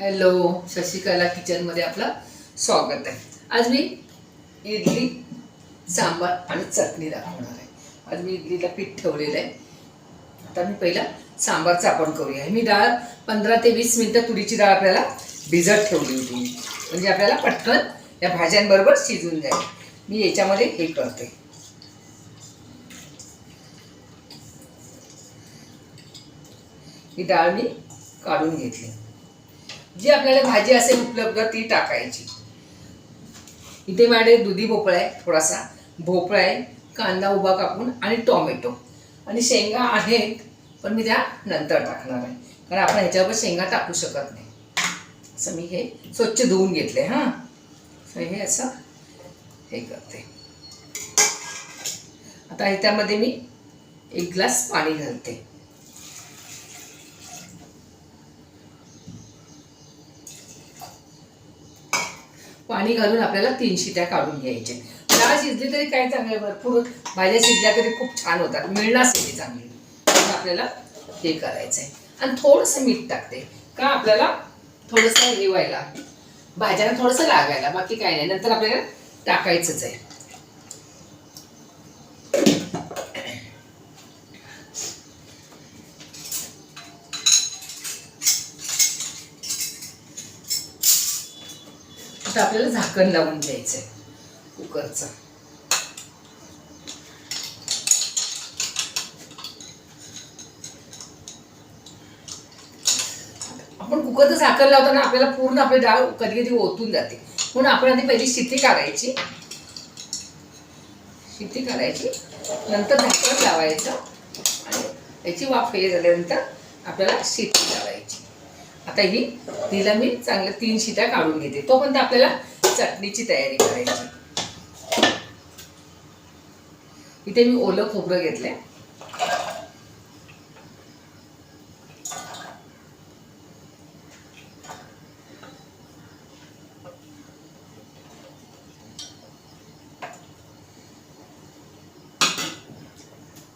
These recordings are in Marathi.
हॅलो शशिकला किचनमध्ये आपलं स्वागत आहे. आज मी इडली सांबार आणि चटणी दाखवणार आहे. आज मी इडलीला पीठ ठेवलेलं आहे. आता मी पहिला सांबारचं आपण करूया. मी डाळ पंधरा ते वीस मिनटं तुरीची डाळ आपल्याला भिजत ठेवली होती. म्हणजे आपल्याला पटकन या भाज्यांबरोबर शिजून जाईल. मी याच्यामध्ये हे करते. ही डाळ मी काढून घेतली. जी आपल्याला भाजी असेल उपलब्ध ती टाकायची. इथे माझ्याकडे दुधी भोपळा आहे थोडासा. भोपळा आहे कांदा उभा कापून आणि टोमॅटो. आणि शेंगा आहेत पण मी त्या नंतर टाकणार आहे. कारण आपण ह्याच्यावर शेंगा टाकू शकत नाही. असं मी हे स्वच्छ धुवून घेतले हां. हे असं हे करते. आता ह्याच्यामध्ये मी एक ग्लास पाणी घालते. पाणी घालून आपल्याला तीन शिट्या काढून घ्यायच्या. डाळ शिजली तरी काय चांगलं आहे, भरपूर भाज्या शिजल्या तरी खूप छान होतात. मिळणार ती चांगली. म्हणून आपल्याला हे करायचं आहे आणि थोडंसं मीठ टाकते. का आपल्याला थोडंसं हे व्हायला? भाज्यांना थोडंसं लागायला. बाकी काय नाही. नंतर आपल्याला टाकायचंच आहे. आपल्याला झाकण लावून द्यायचं आहे कुकरचं. आपण कुकरचं झाकण लावताना आपल्याला पूर्ण आपली डाळ कधी कधी ओतून जाते. म्हणून आपण आधी पहिली शिती काढायची. शिती काढायची. नंतर झाकण लावायचं. आणि याची वाफ हे झाल्यानंतर आपल्याला शिती लावायची. आता ही तिला मी चांगल्या तीन शिट्या काढून घेते. तोपर्यंत आपल्याला चटणीची तयारी करायची. इथे मी ओलं खोबरं घेतलंय.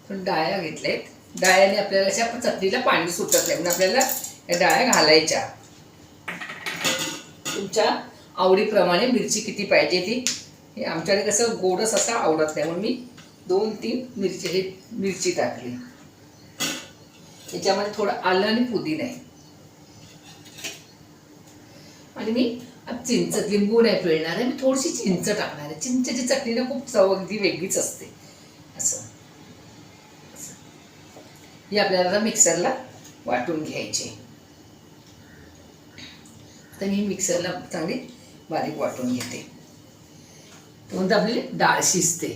पण डाळ्या घेतल्यात. डाळ्याने आपल्याला अशा चटणीला पाणी सुटत नाही. म्हणून आपल्याला या डाळ्या घालायच्या. तुमच्या आवडीप्रमाणे मिरची किती पाहिजे ती? हे आमच्याकडे कसं गोडस असं आवडत नाही म्हणून मी दोन तीन मिरची हे मिरची टाकली. याच्यामध्ये थोडं आलं आणि पुदिना आहे. आणि मी चिंच लिंबू नाही पिळणार आहे मी थोडीशी चिंच टाकणार आहे. चिंचेची चटणी ना खूप चव अगदी वेगळीच असते. असं. हे ही आपल्याला मिक्सरला वाटून घ्यायची. तर मी मिक्सरला चांगली बारीक वाटून घेते. तोपर्यंत आपली डाळ शिजते.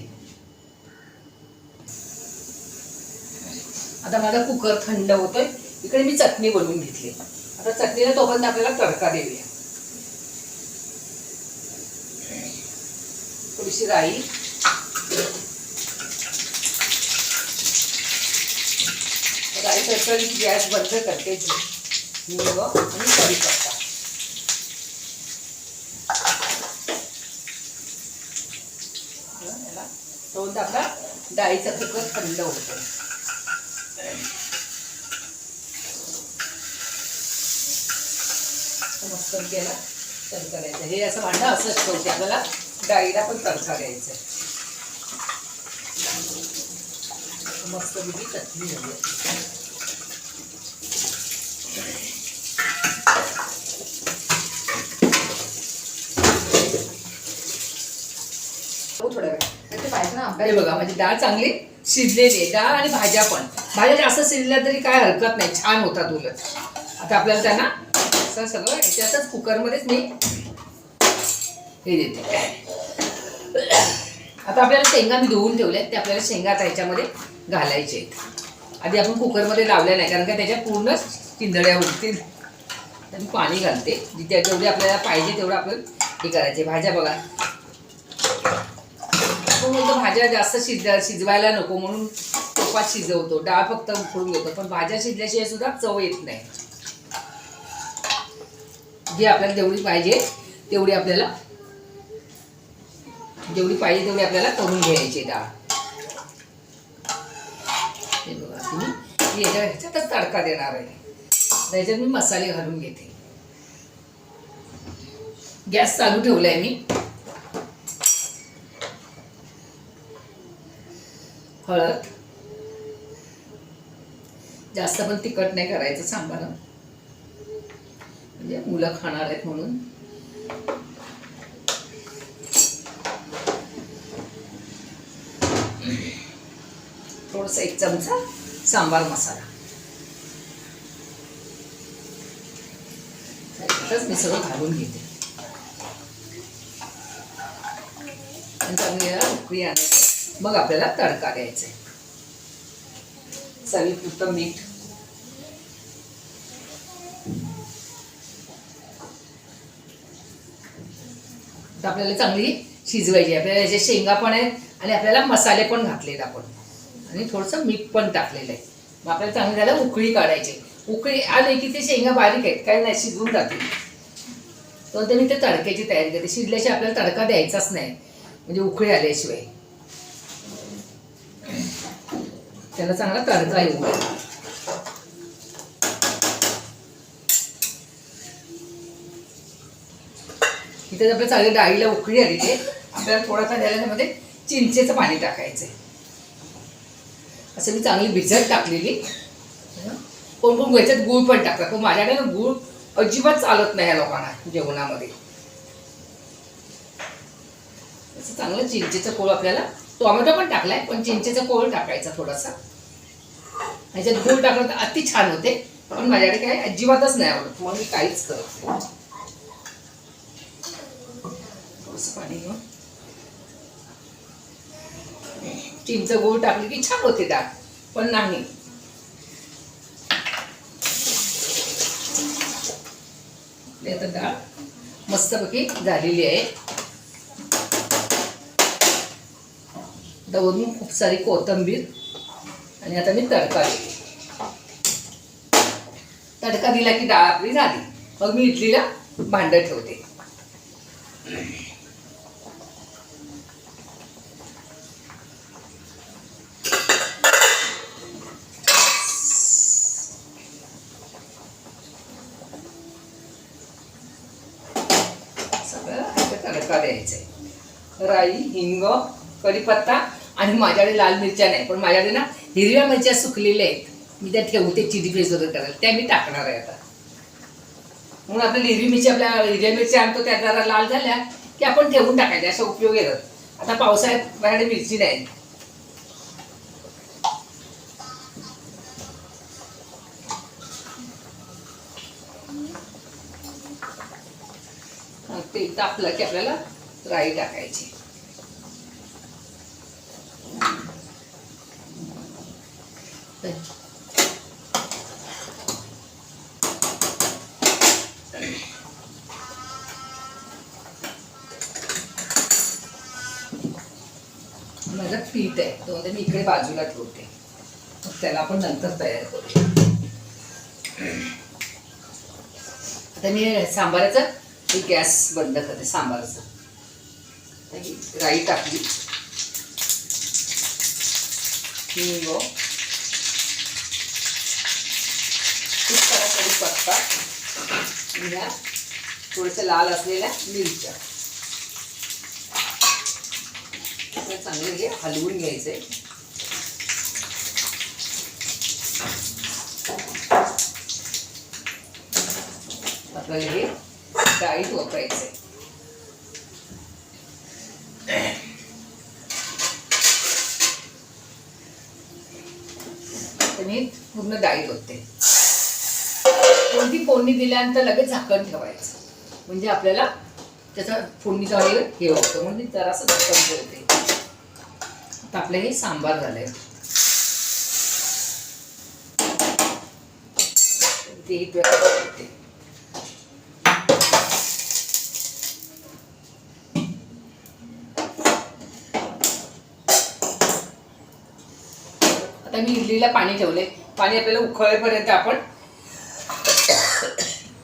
आता माझा कुकर थंड होतोय. इकडे मी चटणी बनवून घेतली. आता चटणीला तोपर्यंत आपल्याला तडका देऊया. थोडीशी राई. राई तडकाडी गॅस बंद करते. हिंग आणि कढीपत्ता याला तोपर्यंत आपला डाळीचं कुकर थंड होतं. मस्त केला. तर द्यायचा हे असं भांडं असंच ठेवते आपल्याला डाळीला पण तडका द्यायचा मस्त बिगी चटणी झाली हो थोड्या वेळ ते पाहिजे ना हे बघा म्हणजे डाळ चांगली शिजलेली आहे डाळ आणि भाज्या पण. भाज्या जास्त शिजल्या तरी काय हरकत नाही छान होतात उलट. आता आपल्याला त्यांना असं सगळं याच्यातच कुकरमध्येच मी हे देते. आता आपल्याला शेंगा मी धुवून ठेवल्या ते आपल्याला शेंगा आता ह्याच्यामध्ये घालायचे आहेत. आधी आपण कुकरमध्ये लावल्या नाही कारण का त्याच्या पूर्ण किंदळ्या उडतील. तर मी पाणी घालते जिथे जेवढे आपल्याला पाहिजे तेवढं आपण हे करायचे. भाज्या बघा. आपण बोलतो भाज्या जास्त शिज शिजवायला नको म्हणून तोपात शिजवतो. डाळ फक्त उकळून घेतो पण भाज्या शिजल्याशिवाय सुद्धा चव येत नाही. जी आपल्याला जेवढी पाहिजे तेवढी आपल्याला जेवढी पाहिजे तेवढी आपल्याला करून घ्यायची डाळ. हे बघा तुम्ही. याच्या- ह्याच्यातच तडका देणार आहे. त्याच्यात मी मसाले घालून घेते. गॅस चालू ठेवलाय मी. हळद. जास्त पण तिखट नाही करायचं सांबार. म्हणजे मुलं खाणार आहेत म्हणून. थोडस एक चमचा सांबार मसाला. मी सगळं घालून घेते. आणि चांगली उकळी आणायची मग आपल्याला तडका द्यायचा आहे. चवीपुरतं मीठ. तर आपल्याला चांगली शिजवायची आपल्याला याचे शेंगा पण आहेत आणि आपल्याला मसाले पण घातलेत आपण. आणि थोडंसं मीठ पण टाकलेलं आहे. मग आपल्याला चांगली त्याला उकळी काढायची उकळी आली की ते शेंगा बारीक आहेत. काय नाही शिजवून जातील. तर मी ते तडक्याची तयारी करते. शिजल्याशिवाय आपल्याला तडका द्यायचाच नाही. म्हणजे उकळी आल्याशिवाय. त्याला चांगला तडका येऊ इथे आपल्या चांगली डाळीला उकळी आली ते आपल्याला थोडासा द्यायला त्यामध्ये चिंचेचं पाणी टाकायचं आहे असं मी चांगली भिजत टाकलेली. कोण कोण याच्यात गूळ पण टाकतात पण माझ्याकडे गूळ अजिबात चालत नाही या लोकांना जेवणामध्ये. असं चांगलं चिंचेचं कोळ आपल्याला टोमॅटो पण टाकलाय पण चिंचेचा कोळ टाकायचा थोडासा. ह्याच्यात गूळ टाकलं तर अति छान होते पण माझ्याकडे काय अजिबातच नाही आवडत मग मी काहीच करत पाणी घेऊन. चिंच गोळ टाकली की छान होते डाळ पण नाही. आता डाळ मस्तपैकी झालेली आहे. दवरून खूप सारी कोथिंबीर आणि आता मी तडका तडका दिला की डाळ आपली झाली. मग मी इडलीला भांडं ठेवते. सगळं तडका द्यायचा आहे राई हिंग कढीपत्ता आणि माझ्याकडे लाल मिरच्या नाही पण माझ्याकडे ना हिरव्या मिरच्या सुकलेल्या आहेत. मी त्या ठेवते चिली पेस्ट वगैरे करायला. त्या मी टाकणार आहे आता. म्हणून आता हिरवी मिरची आपल्या हिरव्या मिरच्या आणतो त्या जरा लाल झाल्या की आपण ठेवून टाकायच्या अशा उपयोग येतात. आता पावसाळ्यात माझ्याकडे मिरची नाही. ते तापलं की आपल्याला राई टाकायची. माझं पीठ आहे. तो मी इकडे बाजूला ठेवते. त्याला आपण नंतर तयार करूया. आता मी सांबाराचं हे गॅस बंद करते सांबाराचं. राई टाकली. हिंग खूप सारा आता ह्या थोडंसं लाल असलेल्या मिरच्या. चांगलं चांगले हे हलवून घ्यायचे. आपल्याला हे डाळीत ओतायचे तर मी पूर्ण डाळीत होते कोणती फोडणी दिल्यानंतर लगेच झाकण ठेवायचं. म्हणजे आपल्याला त्याचा फोडणीचा वेळ हे होतं. म्हणून मी जरासं झाकण ठेवते. आता आपलं हे सांबार झालंय. ते इथं आता मी इडलीला पाणी ठेवले पाणी आपल्याला उखळेपर्यंत आपण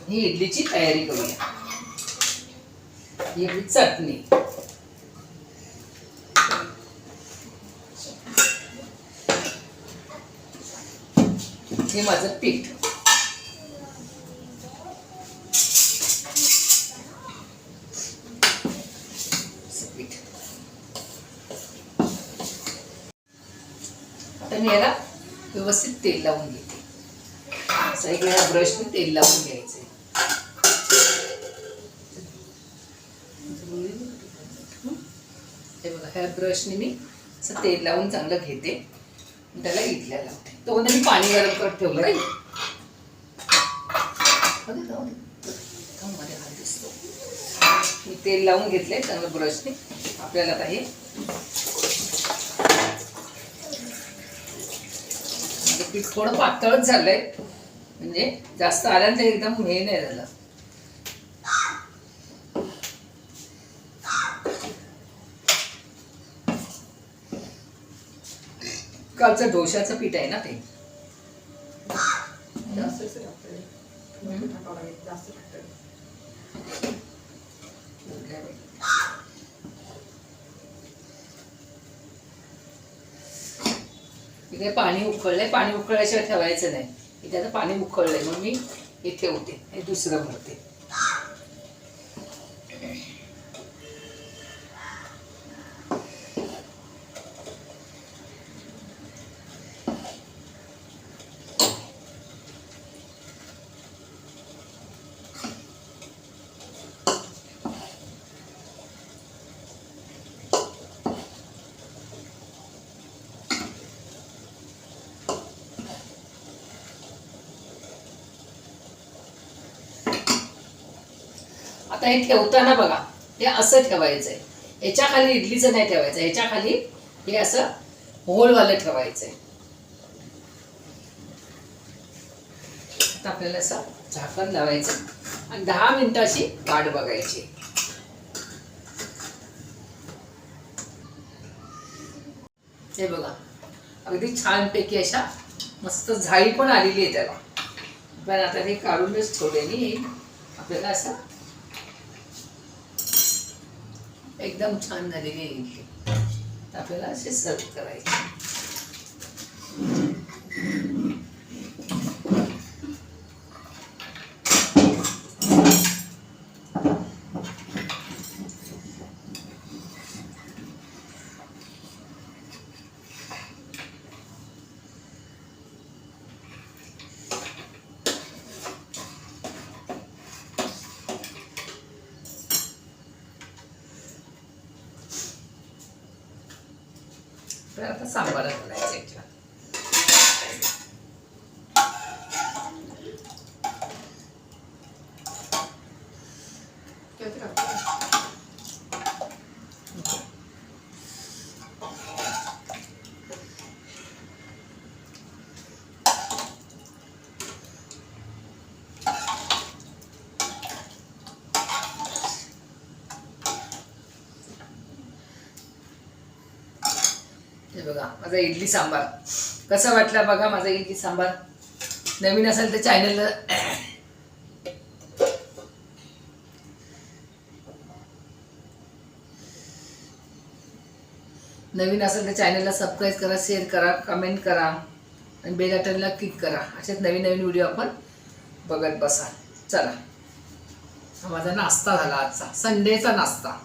ही इडलीची तयारी करूया. ही चटणी. हे माझं पीठ. आता मी याला व्यवस्थित तेल लावून घेते. असं ब्रशने तेल लावून घ्यायचं हे बघा ह्या ब्रशने मी असं तेल लावून चांगलं घेते. त्याला इडल्या लावते. तो मी पाणी गरम करत ठेवलं राहील मध्ये हात दिसतो. मी तेल लावून घेतले चांगलं ब्रशने आपल्याला आता हे म्हणजे पीठ थोडं पातळच झालंय. म्हणजे जास्त आल्यानंतर एकदम हे नाही झालं. कालचं डोशाचं पीठ आहे ना ते? पाणी उकळलंय पाणी उकळल्याशिवाय ठेवायचं नाही. त्याचं पाणी उकळलं आहे मग मी हे ठेवते हे दुसरं भरते. आता हे ठेवताना बघा. हे असं ठेवायचंय. याच्या खाली इडलीचं नाही ठेवायचं. याच्याखाली हे असं होलवालं ठेवायचंय. आता आपल्याला असं झाकण लावायचं आणि दहा मिनिटाची वाट बघायची. हे बघा. अगदी छानपैकी अशा मस्त झाडी पण आलेली आहे त्याला. पण आता हे काढूनच ठेवल्याने आपल्याला असं एकदम छान झालेली आहे इडली. तर आपल्याला असे सर्व करायचे. तर आता सांबार घालायचं याच्यात किती टाकतोय? हे बघा माझा इडली सांबार. कसा वाटला बघा माझा इडली सांबार? नवीन असेल तर चॅनलला नवीन असेल तर चॅनलला सबस्क्राईब करा शेअर करा कमेंट करा आणि बेल आयटनला क्लिक करा. असेच नवीन नवीन व्हिडिओ आपण बघत बसा. चला. माझा नाश्ता झाला आजचा. संडेचा नाश्ता.